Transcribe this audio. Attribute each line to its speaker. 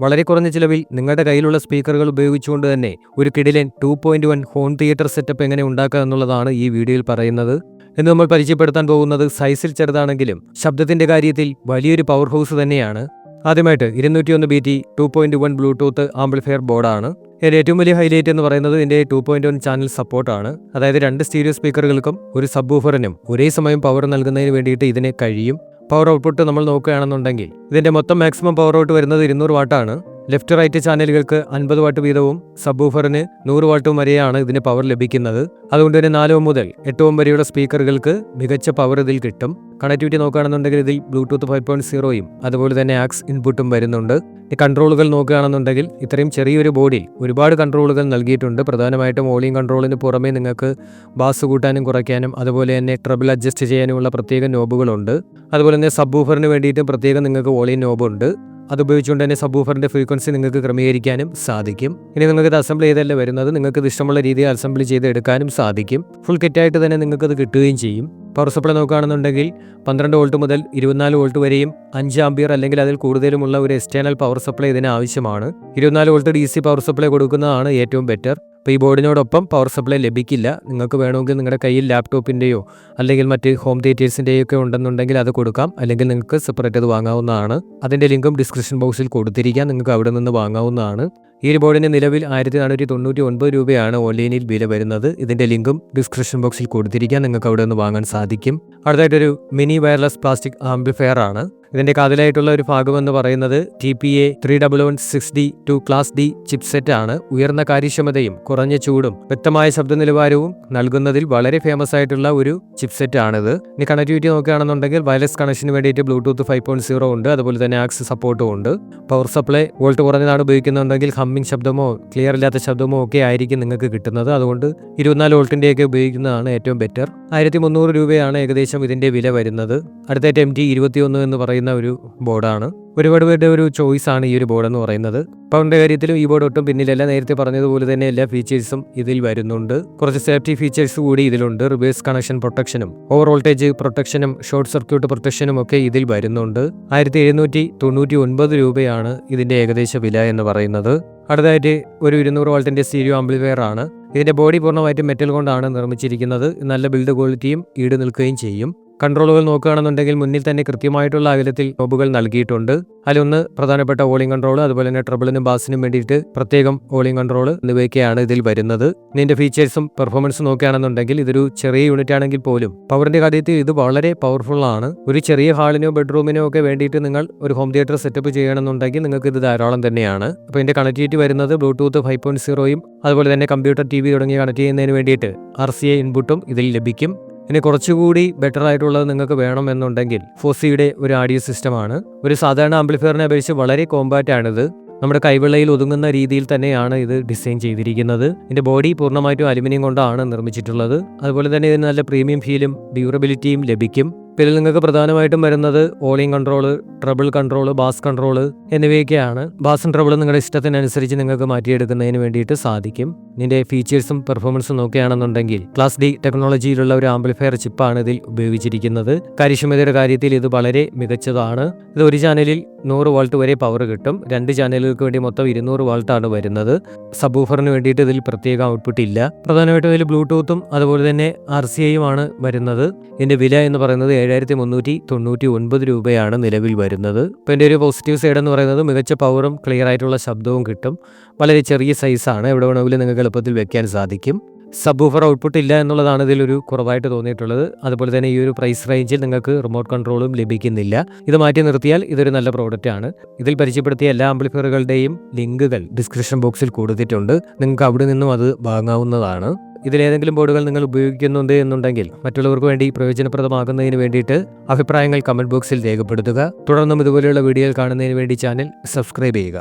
Speaker 1: വളരെ കുറഞ്ഞ ചിലവിൽ നിങ്ങളുടെ കയ്യിലുള്ള സ്പീക്കറുകൾ ഉപയോഗിച്ചുകൊണ്ട് തന്നെ ഒരു കിടിലൻ two point one home theatre setup എങ്ങനെ ഉണ്ടാക്കുക എന്നുള്ളതാണ് ഈ വീഡിയോയിൽ പറയുന്നത്. എന്ന് നമ്മൾ പരിചയപ്പെടുത്താൻ പോകുന്നത് സൈസിൽ ചെറുതാണെങ്കിലും ശബ്ദത്തിന്റെ കാര്യത്തിൽ വലിയൊരു പവർ ഹൗസ് തന്നെയാണ്. ആദ്യമായിട്ട് ഇരുന്നൂറ്റി ഒന്ന് B T two point one Bluetooth amplifier ബോർഡാണ് ഇതിന്റെ ഏറ്റവും വലിയ ഹൈലൈറ്റ് എന്ന് പറയുന്നത് ഇതിന്റെ ടു പോയിന്റ് വൺ ചാനൽ സപ്പോർട്ടാണ് അതായത് രണ്ട് സ്റ്റീരിയോ സ്പീക്കറുകൾക്കും ഒരു സബ് ഊഫറിനും ഒരേ സമയം പവർ നൽകുന്നതിന് വേണ്ടിയിട്ട് ഇതിനെ കഴിയും. പവർ ഔട്ട്പുട്ട് നമ്മൾ നോക്കുകയാണെന്നുണ്ടെങ്കിൽ ഇതിന്റെ മൊത്തം മാക്സിമം പവർ ഔട്ട് വരുന്നത് ഇരുന്നൂറ് വാട്ടാണ്. ലെഫ്റ്റ് റൈറ്റ് ചാനലുകൾക്ക് അൻപത് വാട്ട് വീതവും സബ് ഊഫറിന് നൂറ് വാട്ടും വരെയാണ് ഇതിന് പവർ ലഭിക്കുന്നത്. അതുകൊണ്ട് തന്നെ നാലോ മുതൽ എട്ടോം വരെയുള്ള സ്പീക്കറുകൾക്ക് മികച്ച പവർ ഇതിൽ കിട്ടും. കണക്ടിവിറ്റി നോക്കുകയാണെന്നുണ്ടെങ്കിൽ ഇതിൽ ബ്ലൂടൂത്ത് ഫൈവ് പോയിന്റ് സീറോയും അതുപോലെ തന്നെ ആക്സ് ഇൻപുട്ടും വരുന്നുണ്ട്. ഈ കൺട്രോളുകൾ നോക്കുകയാണെന്നുണ്ടെങ്കിൽ ഇത്രയും ചെറിയൊരു ബോഡിയിൽ ഒരുപാട് കൺട്രോളുകൾ നൽകിയിട്ടുണ്ട്. പ്രധാനമായിട്ടും വോളിയം കൺട്രോളിന് പുറമേ നിങ്ങൾക്ക് ബാസ് കൂട്ടാനും കുറയ്ക്കാനും അതുപോലെ തന്നെ ട്രബിൾ അഡ്ജസ്റ്റ് ചെയ്യാനുമുള്ള പ്രത്യേക നോബുകളുണ്ട്. അതുപോലെ തന്നെ സബ് ഊഫറിന് വേണ്ടിയിട്ടും പ്രത്യേകം നിങ്ങൾക്ക് വോളിയം നോബുണ്ട്. അത് ഉപയോഗിച്ചുകൊണ്ട് തന്നെ സബ് ഫ്രീക്വൻസി നിങ്ങൾക്ക് ക്രമീകരിക്കാനും സാധിക്കും. ഇനി നിങ്ങൾക്ക് ഇത് അസംബിൾ ചെയ്തല്ല വരുന്നത്? നിങ്ങൾക്ക് ഇത് ഇഷ്ടമുള്ള രീതിയിൽ അസംബിൾ ചെയ്ത് എടുക്കാനും സാധിക്കും. ഫുൾ കിറ്റായിട്ട് തന്നെ നിങ്ങൾക്ക് അത് കിട്ടുകയും ചെയ്യും. പവർ സപ്ലൈ നോക്കുകയാണെന്നുണ്ടെങ്കിൽ പന്ത്രണ്ട് വോൾട്ട് മുതൽ ഇരുപത്തിനാല് വോൾട്ട് വരെയും അഞ്ച് ആംബിയർ അല്ലെങ്കിൽ അതിൽ കൂടുതലുമുള്ള ഒരു എക്സ്റ്റേണൽ പവർ സപ്ലൈ ഇതിന് ആവശ്യമാണ്. ഇരുപത്തിനാല് volt D C power supply കൊടുക്കുന്നതാണ് ഏറ്റവും ബെറ്റർ അപ്പോൾ ഈ ബോർഡിനോടൊപ്പം പവർ സപ്ലൈ ലഭിക്കില്ല. നിങ്ങൾക്ക് വേണമെങ്കിൽ നിങ്ങളുടെ കയ്യിൽ ലാപ്ടോപ്പിന്റെയോ അല്ലെങ്കിൽ മറ്റ് ഹോം തിയേറ്റേഴ്സിന്റെയോ ഒക്കെ ഉണ്ടെന്നുണ്ടെങ്കിൽ അത് കൊടുക്കാം. അല്ലെങ്കിൽ നിങ്ങൾക്ക് സെപ്പറേറ്റ് അത് വാങ്ങാവുന്നതാണ്. അതിന്റെ ലിങ്കും ഡിസ്ക്രിപ്ഷൻ ബോക്സിൽ കൊടുത്തിരിക്കാം. നിങ്ങൾക്ക് അവിടെ നിന്ന് വാങ്ങാവുന്നതാണ്. ഈ ബോർഡിന് നിലവിൽ ആയിരത്തി നാനൂറ്റി തൊണ്ണൂറ്റി ഒൻപത് രൂപയാണ് ഓൺലൈനിൽ വില വരുന്നത്. ഇതിന്റെ ലിങ്കും ഡിസ്ക്രിപ്ഷൻ ബോക്സിൽ കൊടുത്തിരിക്കാം. നിങ്ങൾക്ക് അവിടെ നിന്ന് വാങ്ങാൻ സാധിക്കും. അടുത്തായിട്ടൊരു മിനി വയർലെസ് പ്ലാസ്റ്റിക് ആംപ്ലിഫയർ ആണ് ഇതിന്റെ കാതിലായിട്ടുള്ള ഒരു ഭാഗമെന്ന് പറയുന്നത് T P A three double one six D two class D chipset ആണ്. ഉയർന്ന കാര്യക്ഷമതയും കുറഞ്ഞ ചൂടും വ്യക്തമായ ശബ്ദ നിലവാരവും നൽകുന്നതിൽ വളരെ ഫേമസ് ആയിട്ടുള്ള ഒരു ചിപ്സെറ്റ് ആണിത്. ഇനി കണക്ടിവിറ്റി നോക്കുകയാണെന്നുണ്ടെങ്കിൽ വയർലെസ് കണക്ഷന് വേണ്ടിയിട്ട് ബ്ലൂടൂത്ത് ഫൈവ് പോയിന്റ് സീറോ ഉണ്ട്. അതുപോലെ തന്നെ ആക്സ് സപ്പോർട്ടും ഉണ്ട്. പവർ സപ്ലൈ വോൾട്ട് കുറഞ്ഞതാണ് ഉപയോഗിക്കുന്നുണ്ടെങ്കിൽ ഹമ്മിങ് ശബ്ദമോ ക്ലിയർ ഇല്ലാത്ത ശബ്ദമോ ഒക്കെ ആയിരിക്കും നിങ്ങൾക്ക് കിട്ടുന്നത്. അതുകൊണ്ട് ഇരുപത്തിനാല് വോൾട്ടിന്റെയൊക്കെ ഉപയോഗിക്കുന്നതാണ് ഏറ്റവും ബെറ്റർ ആയിരത്തി മുന്നൂറ് രൂപയാണ് ഏകദേശം ഇതിന്റെ വില വരുന്നത്. അടുത്തായിട്ട് എം ടി ഇരുപത്തിയൊന്ന് എന്ന് പറയുന്ന ഒരു ബോർഡാണ്. ഒരുപാട് പേരുടെ ഒരു ചോയ്സ് ആണ് ഈ ഒരു ബോർഡ് എന്ന് പറയുന്നത് പവറിന്റെ കാര്യത്തിലും ഈ ബോർഡ് ഒട്ടും പിന്നിലല്ല. നേരത്തെ പറഞ്ഞതുപോലെ തന്നെ എല്ലാ ഫീച്ചേഴ്സും ഇതിൽ വരുന്നുണ്ട്. കുറച്ച് സേഫ്റ്റി ഫീച്ചേഴ്സ് കൂടി ഇതിലുണ്ട്. റിവേഴ്സ് കണക്ഷൻ പ്രൊട്ടക്ഷനും ഓവർ വോൾട്ടേജ് പ്രൊട്ടക്ഷനും ഷോർട്ട് സർക്യൂട്ട് പ്രൊട്ടക്ഷനും ഒക്കെ ഇതിൽ വരുന്നുണ്ട്. ആയിരത്തി എഴുന്നൂറ്റി തൊണ്ണൂറ്റി ഒൻപത് രൂപയാണ് ഇതിന്റെ ഏകദേശ വില എന്ന് പറയുന്നത്. അടുത്തായിട്ട് ഒരു ഇരുന്നൂറ് വോൾട്ടിന്റെ സ്റ്റീരിയോ ആംപ്ലിഫയർ ആണ്. ഇതിന്റെ ബോഡി പൂർണമായിട്ടും മെറ്റൽ കൊണ്ടാണ് നിർമ്മിച്ചിരിക്കുന്നത്. നല്ല ബിൽഡ് ക്വാളിറ്റിയും ഈട് നിൽക്കുകയും ചെയ്യും. കൺട്രോളുകൾ നോക്കുകയാണെന്നുണ്ടെങ്കിൽ മുന്നിൽ തന്നെ കൃത്യമായിട്ടുള്ള അകലത്തിൽ നോബുകൾ നൽകിയിട്ടുണ്ട്. അതിലൊന്ന് പ്രധാനപ്പെട്ട ഓളിംഗ് കൺട്രോൾ അതുപോലെ തന്നെ ട്രബിളിനും ബാസിനും വേണ്ടിയിട്ട് പ്രത്യേകം ഓളിംഗ് കൺട്രോൾ എന്നിവയൊക്കെയാണ് ഇതിൽ വരുന്നത്. ഇതിന്റെ ഫീച്ചേഴ്സും പെർഫോമൻസും നോക്കുകയാണെന്നുണ്ടെങ്കിൽ ഇതൊരു ചെറിയ യൂണിറ്റ് ആണെങ്കിൽ പോലും പവറിന്റെ കാര്യത്തിൽ ഇത് വളരെ പവർഫുൾ ആണ്. ഒരു ചെറിയ ഹാളിനോ ബെഡ്റൂമിനോ ഒക്കെ വേണ്ടിയിട്ട് നിങ്ങൾ ഒരു ഹോം തിയേറ്റർ സെറ്റപ്പ് ചെയ്യണമെന്നുണ്ടെങ്കിൽ നിങ്ങൾക്ക് ഇത് ധാരാളം തന്നെയാണ്. അപ്പോൾ ഇതിന്റെ കണക്ടിവിറ്റി വരുന്നത് ബ്ലൂടൂത്ത് ഫൈവ് പോയിന്റ് സീറോയും അതുപോലെ തന്നെ കമ്പ്യൂട്ടർ ടി വി തുടങ്ങി കണക്ട് ചെയ്യുന്നതിന് വേണ്ടിയിട്ട് ആർ സി ഇൻപുട്ടും ഇതിൽ ലഭിക്കും. ഇനി കുറച്ചുകൂടി ബെറ്റർ ആയിട്ടുള്ളത് നിങ്ങൾക്ക് വേണമെന്നുണ്ടെങ്കിൽ ഫോസിയുടെ ഒരു ആഡിയോ സിസ്റ്റമാണ് ഒരു സാധാരണ ആംപ്ലിഫയറിനെ അപേക്ഷിച്ച് വളരെ കോമ്പാക്റ്റ് ആണിത്. നമ്മുടെ കൈവെള്ളയിൽ ഒതുങ്ങുന്ന രീതിയിൽ തന്നെയാണ് ഇത് ഡിസൈൻ ചെയ്തിരിക്കുന്നത്. ഇതിന്റെ ബോഡി പൂർണമായിട്ടും അലുമിനിയം കൊണ്ടാണ് നിർമ്മിച്ചിട്ടുള്ളത്. അതുപോലെ തന്നെ ഇതിന് നല്ല പ്രീമിയം ഫീലും ഡ്യൂറബിലിറ്റിയും ലഭിക്കും. ഇതിൽ നിങ്ങൾക്ക് പ്രധാനമായിട്ടും വരുന്നത് volume control treble control bass control എന്നിവയൊക്കെയാണ്. ബാസും ട്രബിൾ നിങ്ങളുടെ ഇഷ്ടത്തിനനുസരിച്ച് നിങ്ങൾക്ക് മാറ്റിയെടുക്കുന്നതിന് വേണ്ടിയിട്ട് സാധിക്കും. ഇതിന്റെ ഫീച്ചേഴ്സും പെർഫോമൻസും നോക്കുകയാണെന്നുണ്ടെങ്കിൽ ക്ലാസ് ഡി ടെക്നോളജിയിലുള്ള ഒരു ആംപ്ലിഫയർ ചിപ്പാണ് ഇതിൽ ഉപയോഗിച്ചിരിക്കുന്നത്. കാര്യക്ഷമതയുടെ കാര്യത്തിൽ ഇത് വളരെ മികച്ചതാണ്. ഇത് ഒരു ചാനലിൽ നൂറ് വോൾട്ട് വരെ പവർ കിട്ടും. രണ്ട് ചാനലുകൾക്ക് വേണ്ടി മൊത്തം ഇരുന്നൂറ് വോൾട്ടാണ് വരുന്നത്. സബൂഫറിന് വേണ്ടിയിട്ട് ഇതിൽ പ്രത്യേക ഔട്ട്പുട്ട് ഇല്ല. പ്രധാനമായിട്ടും ഇതിൽ ബ്ലൂടൂത്തും അതുപോലെ തന്നെ ആർ സി ഐയുമാണ് വരുന്നത്. ഇതിന്റെ വില എന്ന് പറയുന്നത് ഏഴായിരത്തി മുന്നൂറ്റി തൊണ്ണൂറ്റി ഒൻപത് രൂപയാണ് നിലവിൽ വരുന്നത്. ഇപ്പോൾ എന്റെ ഒരു പോസിറ്റീവ് സൈഡ് എന്ന് പറയുന്നത് മികച്ച പവറും ക്ലിയർ ആയിട്ടുള്ള ശബ്ദവും കിട്ടും. വളരെ ചെറിയ സൈസാണ് എവിടെ വേണമെങ്കിലും നിങ്ങൾക്ക് എളുപ്പത്തിൽ വെക്കാൻ സാധിക്കും. സബ് ഊഫർ ഔട്ട്പുട്ട് ഇല്ല എന്നുള്ളതാണ് ഇതിലൊരു കുറവായിട്ട് തോന്നിയിട്ടുള്ളത്. അതുപോലെ തന്നെ ഈ ഒരു പ്രൈസ് റേഞ്ചിൽ നിങ്ങൾക്ക് റിമോട്ട് കൺട്രോളും ലഭിക്കുന്നില്ല. ഇത് മാറ്റി നിർത്തിയാൽ ഇതൊരു നല്ല പ്രോഡക്റ്റ് ആണ്. ഇതിൽ പരിചയപ്പെടുത്തിയ എല്ലാ ആംപ്ലിഫയറുകളുടെയും ലിങ്കുകൾ ഡിസ്ക്രിപ്ഷൻ ബോക്സിൽ കൊടുത്തിട്ടുണ്ട്. നിങ്ങൾക്ക് അവിടെ നിന്നും അത് വാങ്ങാവുന്നതാണ്. ഇതിലേതെങ്കിലും ബോർഡുകൾ നിങ്ങൾ ഉപയോഗിക്കുന്നുണ്ട് എന്നുണ്ടെങ്കിൽ മറ്റുള്ളവർക്ക് വേണ്ടി പ്രയോജനപ്രദമാകുന്നതിന് വേണ്ടിയിട്ട് അഭിപ്രായങ്ങൾ കമന്റ് ബോക്സിൽ രേഖപ്പെടുത്തുക. തുടർന്നും ഇതുപോലെയുള്ള വീഡിയോകൾ കാണുന്നതിന് വേണ്ടി ചാനൽ സബ്സ്ക്രൈബ് ചെയ്യുക.